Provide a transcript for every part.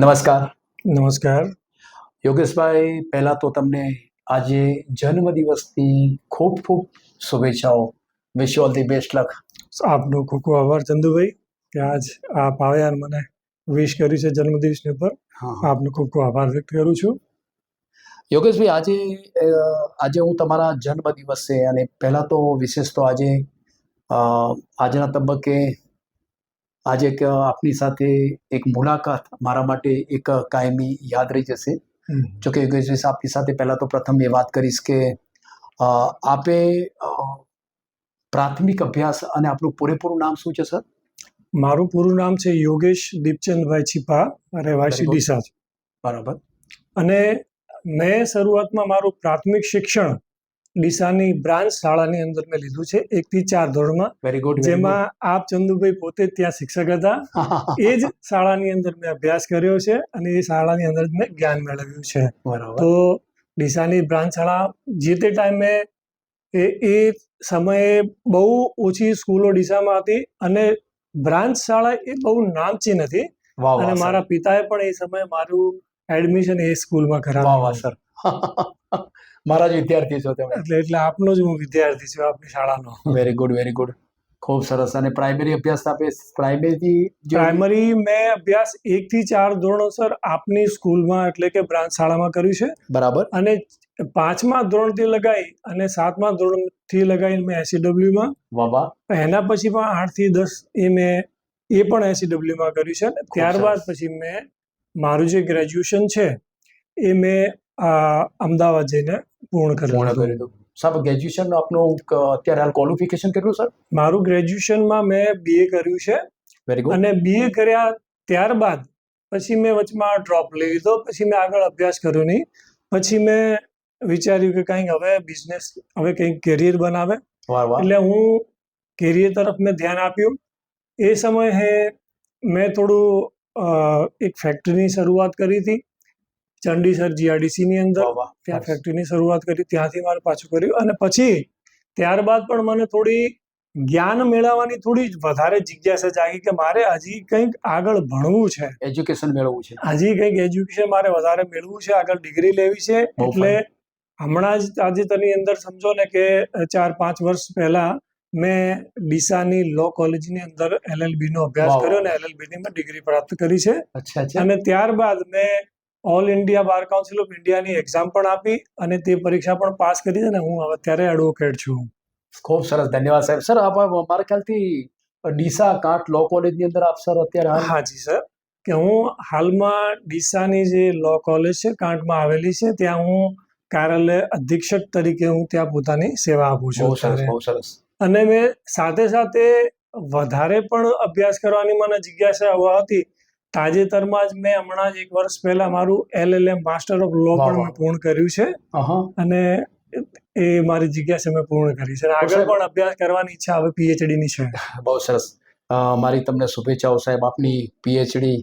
નમસ્કાર. નમસ્કાર. યોગેશભાઈ પહેલાં તો તમને આજે જન્મદિવસની ખૂબ ખૂબ શુભેચ્છાઓ. Wish all the best luck આપનો ખૂબ ખૂબ આભાર ચંદુભાઈ કે આજ આપ આવ્યા મને વિશ કર્યું છે જન્મદિવસની ઉપર. આપનો ખૂબ ખૂબ આભાર વ્યક્ત કરું છું. યોગેશભાઈ આજે આજે હું તમારા જન્મદિવસ છે અને પહેલાં તો વિશેષ તો આજે આજના તબક્કે આજે એક આપની સાથે એક મુલાકાત મારા માટે એક કાયમી યાદ રહી જશે. જોકે યોગેશભાઈ આપની સાથે પહેલાં તો પ્રથમ એ વાત કરીશ કે આપે પ્રાથમિક અભ્યાસ અને આપણું પૂરેપૂરું નામ શું છે સર? મારું પૂરું નામ છે યોગેશ દીપચંદભાઈ છીપા રહેવાસી. ડીસા બરાબર. અને મેં શરૂઆતમાં મારું પ્રાથમિક શિક્ષણ ડીસાની બ્રાન્ચ શાળાની અંદર મેં લીધું છે એક થી ચાર ધોરણમાં. વેરી ગુડ જેમાં આપ ચંદુભાઈ પોતે ત્યાં શિક્ષક હતા. એ જ શાળાની અંદર મેં અભ્યાસ કર્યો છે અને એ શાળાની અંદર મેં જ્ઞાન મેળવ્યું છે. બરાબર. તો ડીસાની બ્રાન્ચ શાળા જે તે ટાઈમે એ એ સમયે બહુ ઓછી સ્કૂલો ડીસામાં હતી અને બ્રાન્ચ શાળા એ બહુ નામચી નથી. અને મારા પિતાએ પણ એ સમયે મારું એડમિશન એ સ્કૂલમાં કરાવ્યું. સર. મારા જ વિદ્યાર્થી છો તમે. એટલે એટલે આપનો જ હું વિદ્યાર્થી છું આપની શાળાનો. વેરી ગુડ વેરી ગુડ ખૂબ સરસ. અને પ્રાઇમરી અભ્યાસ આપે પ્રાઇમરી પ્રાઇમરી મેં અભ્યાસ એક થી ચાર ધોરણોસર આપની સ્કૂલમાં એટલે કે બ્રાન્ચ શાળામાં કર્યું છે. બરાબર. અને પાંચમા ધોરણથી લગાવી અને સાતમા ધોરણથી લગાવી મેં એસસીડબ્લ્યુમાં વાહ વાહ. એના પછી પણ આઠથી દસ એ મેં એ પણ એસસીડબ્લ્યુમાં કર્યું છે. ત્યારબાદ પછી મેં મારું જે ગ્રેજ્યુએશન છે એ મેં અમદાવાદ જઈને પૂર્ણ કર્યું કરી હતું. સાહેબ ગ્રેજ્યુએશન આપનું અત્યારે હાલ ક્વોલિફિકેશન કેટલું સર મારું ગ્રેજ્યુએશનમાં મેં બીએ કર્યું છે. વેરી ગુડ અને બીએ કર્યા ત્યારબાદ પછી મેં વચમાં ડ્રોપ લઈ લીધો. પછી મેં આગળ અભ્યાસ કર્યો નહીં. પછી મેં વિચાર્યું કે કંઈક હવે બિઝનેસ હવે કંઈક કેરિયર બનાવે. એટલે હું કેરિયર તરફ મેં ધ્યાન આપ્યું. એ સમયે મેં થોડું એક ફેક્ટરીની શરૂઆત કરી હતી. ચંડીસર જીઆરડીસીની અંદર ત્યાં ફેક્ટરીની શરૂઆત કરી ત્યાંથી મારે પાછું કર્યું. અને પછી ત્યારબાદ પણ મને થોડી જ્ઞાન મેળવવાની થોડી વધારે જિજ્ઞાસા જાગી કે મારે હજી કંઈક આગળ ભણવું છે. એજ્યુકેશન મેળવવું છે. હજી કંઈક એજ્યુકેશન મારે વધારે મેળવવું છે આગળ ડિગ્રી લેવી છે. એટલે હમણાં જ તાજેતરની અંદર સમજો ને કે ચાર પાંચ વર્ષ પહેલા મેં ડીસાની લો કોલેજની અંદર એલએલબી નો અભ્યાસ કર્યો અને એલએલબી ની મેં ડિગ્રી પ્રાપ્ત કરી છે. અને ત્યારબાદ મેં all India bar council of ઇન્ડિયાની એક્ઝામ પણ આપી અને તે પરીક્ષા પણ પાસ કરી અને હું અત્યારે એડવોકેટ છું. ખૂબ સરસ ધન્યવાદ સાહેબ. સર આપ મારા ખ્યાલથી ડીસા કાંટ લો કોલેજની અંદર આપ સર અત્યારે હા જી સર. કે હું હાલમાં ડીસાની જે લો કોલેજ છે કાંટમાં આવેલી છે ત્યાં હું કાર્યાલય અધિક્ષક તરીકે હું ત્યાં પોતાની સેવા આપું છું બહુ સરસ બહુ સરસ. અને મેં સાથે સાથે વધારે પણ અભ્યાસ કરવાની મને જિજ્ઞાસા હતી તાજેતરમાં જ મેં હમણાં જ એક વર્ષ પહેલા મારું એલએલએમ માસ્ટર ઓફ લો પણ મેં પૂર્ણ કર્યું છે. અને એ મારી જિજ્ઞાસા મેં પૂર્ણ કરી છે. આગળ પણ અભ્યાસ કરવાની ઈચ્છા હવે પીએચડી ની છે. બહુ સરસ. મારી તમને શુભેચ્છાઓ સાહેબ. આપની પીએચડી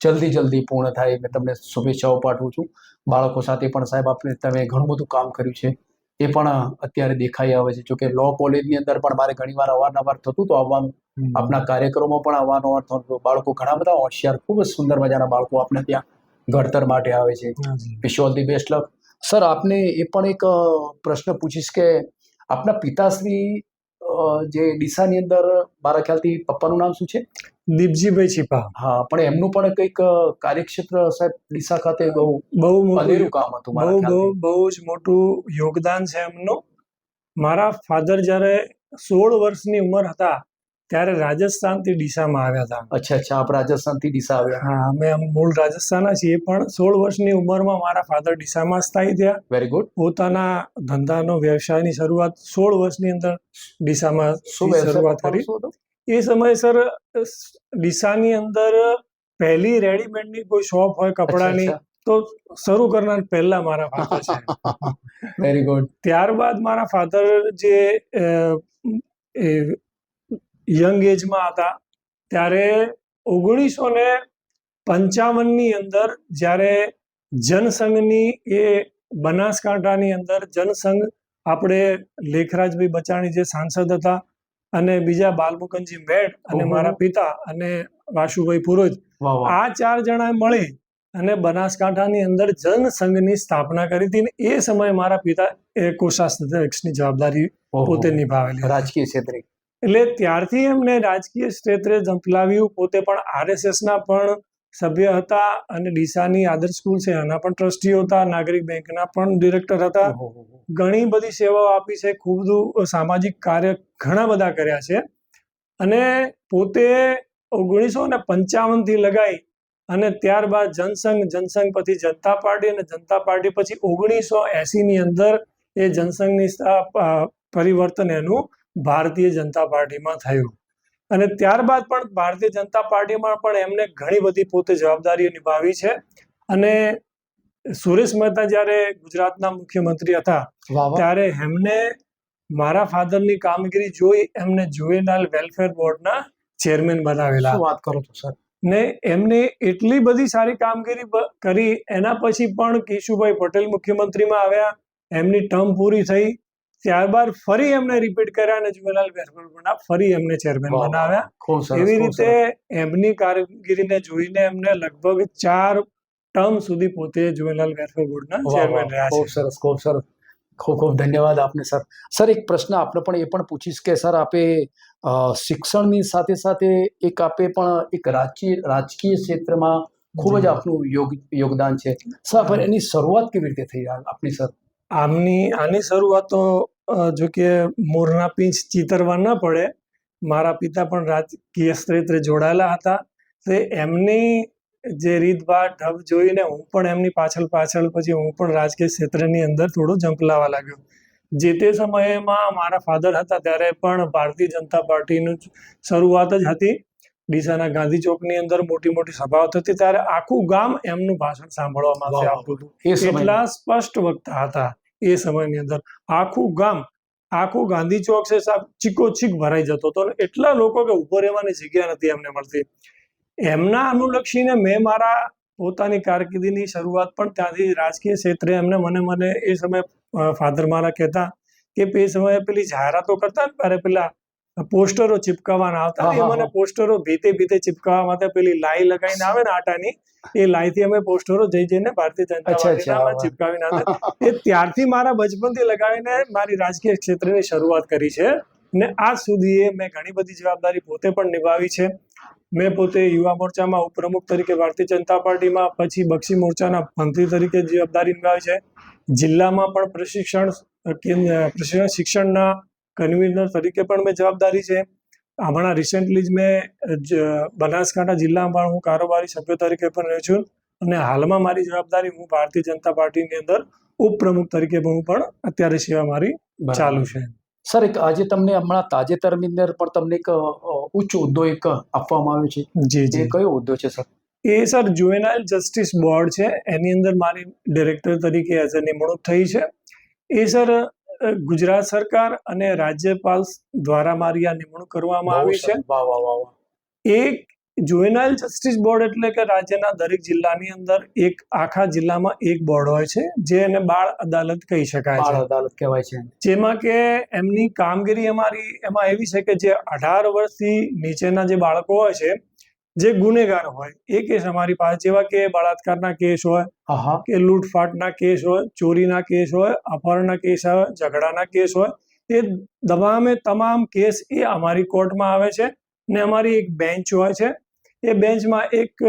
જલ્દી જલ્દી પૂર્ણ થાય. મેં તમને શુભેચ્છાઓ પાઠવું છું. બાળકો સાથે પણ સાહેબ આપણે તમે ઘણું બધું કામ કર્યું છે. એ પણ અત્યારે દેખાઈ આવે છે. જોકે લો કોલેજની અંદર પણ મારે ઘણીવાર અવારનવાર થતું તો આવવાનું આપના કાર્યક્રમો પણ આવવાનો થતું. બાળકો ઘણા બધા હોશિયાર ખૂબ જ સુંદર મજાના બાળકો આપણે ત્યાં ઘડતર માટે આવે છે. Wish all the best luck sir આપને એ પણ એક પ્રશ્ન પૂછીશ કે આપના પિતાશ્રી જે ડીસાની અંદર મારા ખ્યાલથી પપ્પાનું નામ શું છે? દીપજીભાઈ છીપા. હા પણ એમનું પણ કંઈક કાર્યક્ષેત્ર સાહેબ ડીસા ખાતે બહુ બહુ મોટું કામ હતું મારા બહુ બહુ બહુ જ મોટું યોગદાન છે એમનું. મારા ફાધર જ્યારે સોળ વર્ષની ઉંમર હતા ત્યારે રાજસ્થાનથી ડીસામાં આવ્યા હતા. અચ્છા અચ્છા આપ રાજસ્થાનથી ડીસા આવ્યા. હા અમે મૂળ રાજસ્થાનના છીએ પણ સોળ વર્ષની ઉંમરમાં મારા ફાધર ડીસામાં સ્થાયી થયા. વેરી ગુડ પોતાના ધંધાનો વ્યવસાયની શરૂઆત સોળ વર્ષની અંદર ડીસામાં શરૂઆત કરી? એ સમયે સર ડીસાની અંદર પહેલી રેડીમેડની કોઈ શોપ હોય કપડાની તો શરૂ કરનાર પહેલા મારા ફાધર છે. વેરી ગુડ ત્યારબાદ મારા ફાધર જે યંગ એજમાં હતા ત્યારે ઓગણીસો ને પંચાવનની અંદર જ્યારે જનસંઘની એ બનાસકાંઠાની અંદર જનસંઘ આપણે લેખરાજભાઈ બચાણી જે સાંસદ હતા અને બીજા બાલમુકનજી મેડ અને મારા પિતા અને વાસુભાઈ પુરોહિત. આ ચાર જણા મળી અને બનાસકાંઠાની અંદર જનસંઘની સ્થાપના કરી હતી એ સમયે મારા પિતા એ કોષાધ્યક્ષની જવાબદારી પોતે નિભાવેલી રાજકીય ક્ષેત્રે. એટલે ત્યારથી એમને રાજકીય ક્ષેત્રે ઝંપલાવ્યું પોતે પણ આરએસએસ ના પણ સભ્ય હતા અને ડીસાની આદર્શ સ્કૂલ છે. એના પણ ટ્રસ્ટીઓ હતા નાગરિક બેંકના પણ ડિરેક્ટર હતા. ઘણી બધી સેવાઓ આપી છે. ખૂબ બધું સામાજિક કાર્ય ઘણા બધા કર્યા છે. અને પોતે ઓગણીસો ને પંચાવનથી લગાઈ અને ત્યારબાદ જનસંઘ જનસંઘ પછી જનતા પાર્ટી અને જનતા પાર્ટી પછી ઓગણીસો એસીની અંદર એ જનસંઘની પરિવર્તન એનું ભારતીય જનતા પાર્ટીમાં થયું. અને ત્યારબાદ પણ ભારતીય જનતા પાર્ટીમાં પણ એમને ઘણી બધી પોતે જવાબદારીઓ નિભાવી છે. અને સુરેશ મહેતા જ્યારે ગુજરાતના મુખ્યમંત્રી હતા. ત્યારે એમને મારા ફાધરની કામગીરી જોઈ એમને જુવેનાલ વેલફેર બોર્ડના ચેરમેન બનાવેલા. વાત કરો છો સર? ને એમને એટલી બધી સારી કામગીરી કરી એના પછી પણ કેશુભાઈ પટેલ મુખ્યમંત્રીમાં આવ્યા એમની ટર્મ પૂરી થઈ ત્યારબાદ ફરી એમને રિપીટ કર્યા અને જુવેલાલ વેલફેર ફરી એમને ચેરમેન. બનાવ્યા એવી રીતે એમની કારગીરીને જોઈને એમને લગભગ ચાર ટર્મ સુધી પોતે જુવેલાલ વેરફેર બોર્ડના. ચેરમેન રહ્યા ખૂબ સરસ ખૂબ સરસ ખૂબ ખૂબ ધન્યવાદ આપને સર સર એક પ્રશ્ન આપણે પણ એ પણ પૂછીશ કે સર આપે શિક્ષણની સાથે સાથે એક આપે પણ એક રાજકીય રાજકીય ક્ષેત્રમાં ખૂબ જ. આપનું યોગ યોગદાન છે સર પણ એની શરૂઆત કેવી રીતે થઈ આપની સર આમની, આની શરૂઆત તો જો કે મોરના પીંછ ચીતરવા ન પડે. મારા પિતા પણ રાજકીય ક્ષેત્રે જોડાયેલા હતા. તે એમની જે રીતભાત, ઢબ જોઈને હું પણ એમની પાછળ પાછળ પછી હું પણ રાજકીય ક્ષેત્રની અંદર થોડો ઝંપલાવા લાગ્યો. જે તે સમયમાં મારા ફાધર હતા ત્યારે પણ ભારતીય જનતા પાર્ટીનું શરૂઆત જ હતી. ડીસાના ગાંધી ચોકની અંદર મોટી મોટી સભાઓ થતી ત્યારે આખું ગામ એમનું ભાષણ સાંભળવા માટે વાહ, વાહ. આવતું હતું એટલા સ્પષ્ટ વક્તા હતા એ સમયની અંદર. આખું ગામ આખું ગાંધી ચોક છે સાહેબ ચીકો ચીક ભરાઈ જતો હતો એટલા લોકો કે ઊભો રહેવાની જગ્યા નથી એમને મળતી. એમના અનુલક્ષીને મેં મારા પોતાની કારકિર્દીની શરૂઆત પણ ત્યાંથી રાજકીય ક્ષેત્રે એમને મને મને એ સમયે ફાધર મારા કહેતા કે એ સમયે પેલી જાહેરાતો કરતા ને ત્યારે પેલા પોસ્ટરો ચિપકાવવાના આવતા ને, હા, એ હા, મને પોસ્ટરો ભીતે ભીતે ચિપકાવવા માટે પેલી લાઈ લગાવીને આવે ને આટાની એ લાઈથી અમે પોસ્ટરો જઈ જઈને ભારતીય જનતા પાર્ટીના. ચિપકાવીને આવતા એ ત્યારથી મારા બચપનથી લગાવીને મારી રાજકીય ક્ષેત્રની શરૂઆત કરી છે. ને આજ સુધી એ મેં ઘણી બધી જવાબદારી પોતે પણ નિભાવી છે. મેં પોતે યુવા મોરચામાં ઉપપ્રમુખ તરીકે ભારતીય જનતા પાર્ટીમાં પછી બક્ષી મોરચાના મંત્રી તરીકે જવાબદારી નિભાવી છે. જિલ્લામાં પણ પ્રશિક્ષણ શિક્ષણના કન્વીનર તરીકે પણ મેં જવાબદારી છે. હમણાં રિસેન્ટલી જ મેં બનાસકાંઠા જિલ્લામાં પણ હું કારોબારી સભ્ય તરીકે પણ રહ્યો છું અને હાલમાં મારી જવાબદારી હું ભારતીય જનતા પાર્ટીની અંદર ઉપપ્રમુખ તરીકે પણ હું પણ અત્યારે સેવા મારી. ચાલુ છે. સર એક આજે તમને હમણાં તાજેતરની અંદર પણ તમને એક ઉચ્ચ હોદ્દો એક આપવામાં આવ્યો છે. જે જે. કયો હોદ્દો છે સર? એ સર જુએનાઇલ જસ્ટિસ બોર્ડ છે. એની અંદર મારી ડિરેક્ટર તરીકે એઝ અ નિમણૂક થઈ છે. એ સર ગુજરાત સરકાર અને રાજ્યપાલ દ્વારા મારી આ નિમણૂક કરવામાં આવી છે. એક જુવેનાઇલ જસ્ટિસ બોર્ડ એટલે કે રાજ્યના દરેક જિલ્લાની અંદર એક આખા જિલ્લામાં એક બોર્ડ હોય છે જે એને બાળ અદાલત કહી શકાય બાળ છે. અદાલત કહેવાય છે. જેમાં કે એમની કામગીરી અમારી એમાં એવી છે કે જે અઢાર વર્ષથી નીચેના જે બાળકો હોય છે જે ગુનેગાર હોય એ કેસ અમારી પાસે જેવા કે બળાત્કારના કેસ હોય કે લૂંટફાટના કેસ હોય ચોરીના કેસ હોય અપહરણના કેસ હોય ઝઘડાના કેસ હોય એ તમામે તમામ કેસ એ અમારી કોર્ટમાં આવે છે ને અમારી એક બેન્ચ હોય છે. એ બેન્ચમાં એક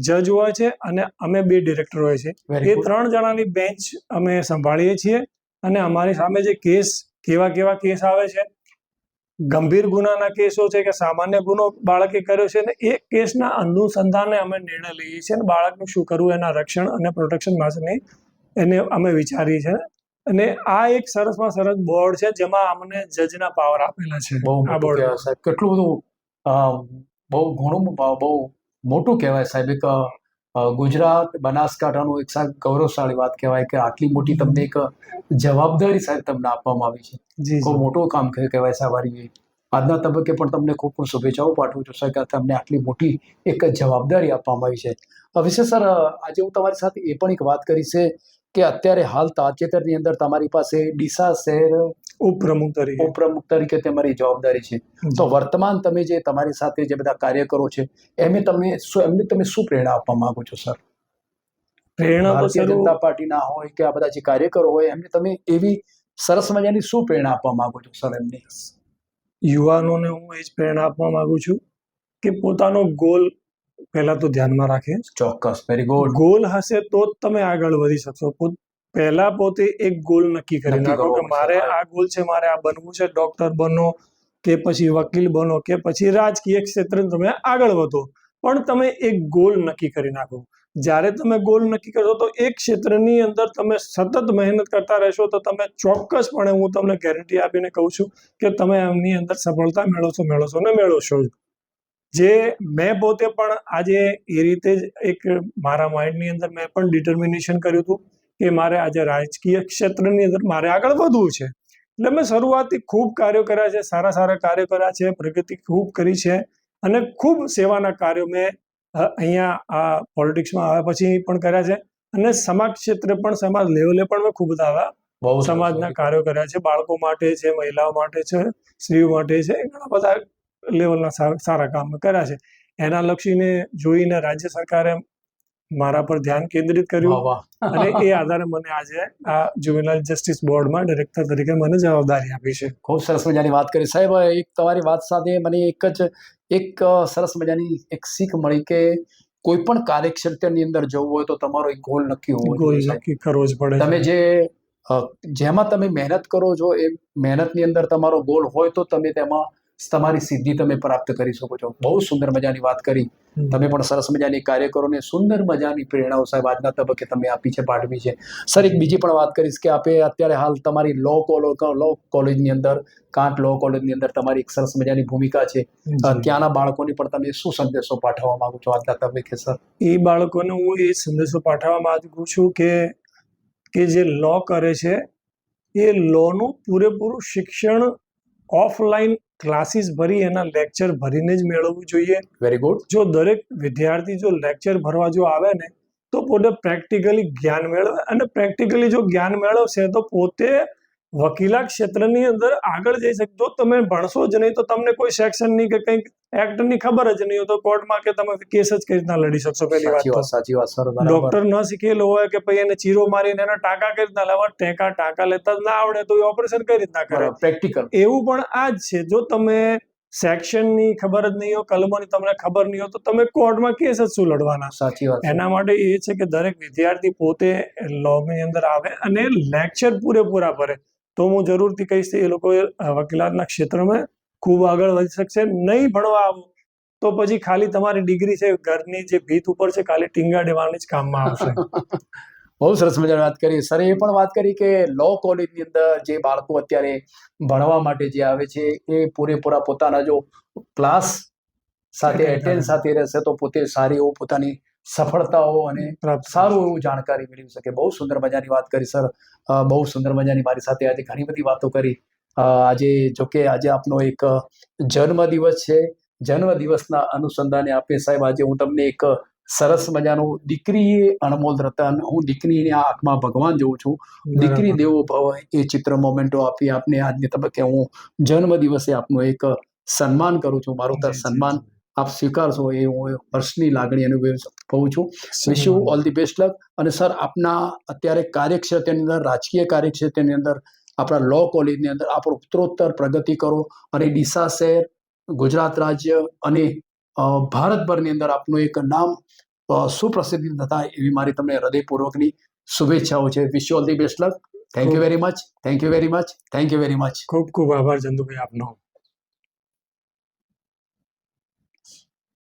જજ હોય છે અને અમે બે ડિરેક્ટર હોય છે. એ ત્રણ જણાની બેન્ચ અમે સંભાળીએ છીએ અને અમારી સામે જે કેસ કેવા કેવા કેસ આવે છે ગંભીર ગુનાના કેસો છે કે સામાન્ય ગુનો બાળકે કર્યો છે ને એ કેસના અનુસંધાને અમે નિર્ણય લઈએ છીએ અને બાળકનું શું કરવું એના રક્ષણ અને પ્રોટેક્શન માટેની એને અમે વિચારીએ છીએ. અને આ એક સરસમાં સરસ બોર્ડ છે જેમાં અમને જજના પાવર આપેલા છે. આ બોર્ડ કેટલું બધું બહુ ઘણું બહુ મોટું કહેવાય સાહેબ. એક ગુજરાત બનાસકાંઠાનું એક સાહેબ ગૌરવશાળી વાત કહેવાય કે આટલી મોટી તમને એક જવાબદારી સાહેબ તમને આપવામાં આવી છે. બહુ મોટું કામ કહે- કહેવાય સાહેબ વારી આજના તબક્કે પણ તમને ખૂબ ખૂબ શુભેચ્છાઓ પાઠવું છું સર કે તમને આટલી મોટી એક જવાબદારી આપવામાં આવી છે. વિશે સર આજે હું તમારી સાથે એ પણ એક વાત કરી છે કે અત્યારે હાલ તાજેતરની અંદર તમારી પાસે ડીસા શહેર ઉપપ્રમુખ તરીકે. ઉપપ્રમુખ તરીકે તમારી જવાબદારી છે. તો વર્તમાન તમે જે તમારી સાથે જે બધા કાર્યકરો છે એમને તમે એમને તમે શું પ્રેરણા આપવા માંગો છો સર? પ્રેરણા ભારતીય જનતા પાર્ટીના હોય કે આ બધા જે કાર્યકરો હોય એમને તમે એવી સરસ મજાની શું પ્રેરણા આપવા માંગો છો સર એમને? યુવાનોને હું એ જ પ્રેરણા આપવા માંગુ છું કે પોતાનો ગોલ પહેલા તો ધ્યાનમાં રાખે. ચોક્કસ વેરી ગુડ ગોલ હશે તો જ તમે આગળ વધી શકશો. પહેલા પોતે એક ગોલ નક્કી કરી નાખો કે મારે આ ગોલ છે મારે આ બનવું છે ડોક્ટર બનો કે પછી વકીલ બનો કે પછી રાજકીય ક્ષેત્રે તમે આગળ વધો. પણ તમે એક ગોલ નક્કી કરી નાખો. જ્યારે તમે ગોલ નક્કી કરશો તો એક ક્ષેત્રની અંદર તમે સતત મહેનત કરતા રહેશો તો તમે ચોક્કસપણે હું તમને ગેરંટી આપીને કહું છું કે તમે એમની અંદર સફળતા મેળવશો મેળવશો ને મેળવશો જે. મેં પોતે પણ આજે એ રીતે જ એક મારા માઇન્ડની અંદર મેં પણ ડિટર્મિનેશન કર્યું હતું. કે મારે આજે રાજકીય ક્ષેત્રની અંદર મારે આગળ વધવું છે. એટલે મેં શરૂઆતથી ખૂબ કાર્યો કર્યા છે સારા સારા કાર્યો કર્યા છે પ્રગતિ ખૂબ કરી છે અને ખૂબ સેવાના કાર્યો મેં અહીંયા આ પોલિટિક્સમાં આવ્યા પછી પણ કર્યા છે અને સમાજ ક્ષેત્રે પણ સમાજ લેવલે પણ મેં ખૂબ બધા આવા બહુ સમાજના કાર્યો કર્યા છે. બાળકો માટે છે મહિલાઓ માટે છે સ્ત્રીઓ માટે છે ઘણા બધા લેવલના સારા કામ કર્યા છે. એના લક્ષીને જોઈને રાજ્ય સરકારે મારા પર ધ્યાન કેન્દ્રિત કર્યું. અને એ આધારે મને આજે આ જુવેનાઇલ જસ્ટિસ બોર્ડમાં ડિરેક્ટર તરીકે મને જવાબદારી આપી છે. ખૂબ સરસ મજાની વાત કરી. સાહેબ એક તમારી વાત સાથે મને એક જ એક સરસ મજાની એક શીખ મળી કે કોઈ પણ કાર્યક્ષેત્રની અંદર જવું હોય તો તમારો એક ગોલ નક્કી હોવો ગોલ નક્કી કરવો જ પડે તમે જે જેમાં તમે મહેનત કરો છો એ મહેનતની અંદર તમારો ગોલ હોય તો તમે તેમાં તમારી સિદ્ધિ તમે પ્રાપ્ત કરી શકો છો. બહુ સુંદર મજાની વાત કરી. તમે પણ સરસ મજાની કાર્યકરોને સુંદર મજાની પ્રેરણાઓ સાહેબ આજના તબક્કે તમે આપી છે પાઠવી છે. સર એક બીજી પણ વાત કરીશ કે આપે અત્યારે હાલ તમારી લો કોલો લો કોલેજની અંદર કાંટ લો કોલેજની અંદર તમારી એક સરસ મજાની ભૂમિકા છે. ત્યાંના બાળકોને પણ તમે શું સંદેશો પાઠવવા માંગો છો આજના તબક્કે સર? એ બાળકોને હું એ સંદેશો પાઠવવા માંગુ છું કે કે જે લો કરે છે એ લોનું પૂરેપૂરું શિક્ષણ ઓફલાઈન ક્લાસીસ ભરી એના લેક્ચર ભરીને જ મેળવવું જોઈએ. વેરી ગુડ જો દરેક વિદ્યાર્થી જો લેક્ચર ભરવા જો આવે ને તો પોતે પ્રેક્ટિકલી જ્ઞાન મેળવે અને પ્રેક્ટિકલી જો જ્ઞાન મેળવશે તો પોતે વકીલા ક્ષેત્રની અંદર આગળ જઈ શકે જો તમે ભણશો જ નહીં તો તમને કોઈ સેક્શનની કે કંઈક એક્ટની ખબર જ નહીં હોય તો કોર્ટમાં કે તમે કેસ જ કઈ રીતના લડી શકશો પહેલી વાત સાચી વાત સર ડોક્ટર ન શીખેલો હોય કે પછી એને ચીરો મારીને એના ટાંકા કઈ રીતના લેવા ટેકા ટાંકા લેતા જ ના આવડે તો એ ઓપરેશન કઈ રીતના કરે? પ્રેક્ટિકલ એવું પણ આ જ છે જો તમે સેક્શનની ખબર જ નહીં હોય કલમોની તમને ખબર નહીં હોય તો તમે કોર્ટમાં કેસ જ શું લડવાના? સાચી વાત એના માટે એ છે કે દરેક વિદ્યાર્થી પોતે લોની અંદર આવે અને લેક્ચર પૂરેપૂરા ભરે. તો હું જરૂરથી કહીશ એ લોકો વકીલાતના ક્ષેત્રમાં ખૂબ આગળ વધી શકશે. નહીં ભણવા આવો તો પછી ખાલી તમારી ડિગ્રી છે ઘરની જે ભીત ઉપર છે ખાલી ટીંગા દેવાની જ કામમાં આવશે. બહુ સરસ મજાની વાત કરી. સર એ પણ વાત કરી કે લો કોલેજની અંદર જે બાળકો અત્યારે ભણવા માટે જે આવે છે એ પૂરેપૂરા પોતાના જો ક્લાસ સાથે એટેન્ડ સાથે રહેશે તો પોતે સારી એવું પોતાની સફળતાઓ અને સારું એવું જાણકારી મેળવી શકે. બહુ સુંદર મજાની વાત કરી સર. બહુ સુંદર મજાની મારી સાથે આજે ઘણી બધી વાતો કરી. આજે જોકે આજે આપનો એક જન્મદિવસ જન્મ દિવસ છે. જન્મ દિવસના અનુસંધાને આપે સાહેબ આજે હું તમને એક સરસ મજાનું દીકરી એ અણમોલ રતન હું દીકરીની આંખમાં ભગવાન જોઉં છું. દીકરી દેવો ભવ એ ચિત્ર મોમેન્ટો આપી આપને આજની તબક્કે હું જન્મ દિવસે આપનું એક સન્માન કરું છું. મારું તર સન્માન. આપ સ્વીકારશો એ હું હર્ષની લાગણી અનુભવું છું. Wish you all the best luck અને સર આપના અત્યારે કાર્યક્ષેત્રની અંદર રાજકીય કાર્યક્ષેત્રની અંદર આપણા લો કોલેજની અંદર આપણો ઉત્તરોત્તર પ્રગતિ કરો અને ડીસા શહેર ગુજરાત રાજ્ય અને ભારતભરની અંદર આપનું એક નામ સુપ્રસિદ્ધિ થતા થાય એવી મારી તમને હૃદયપૂર્વકની શુભેચ્છાઓ છે. Wish you all the best luck thank you very much thank you very much thank you very much ખૂબ ખૂબ આભાર ચંદુભાઈ આપનો.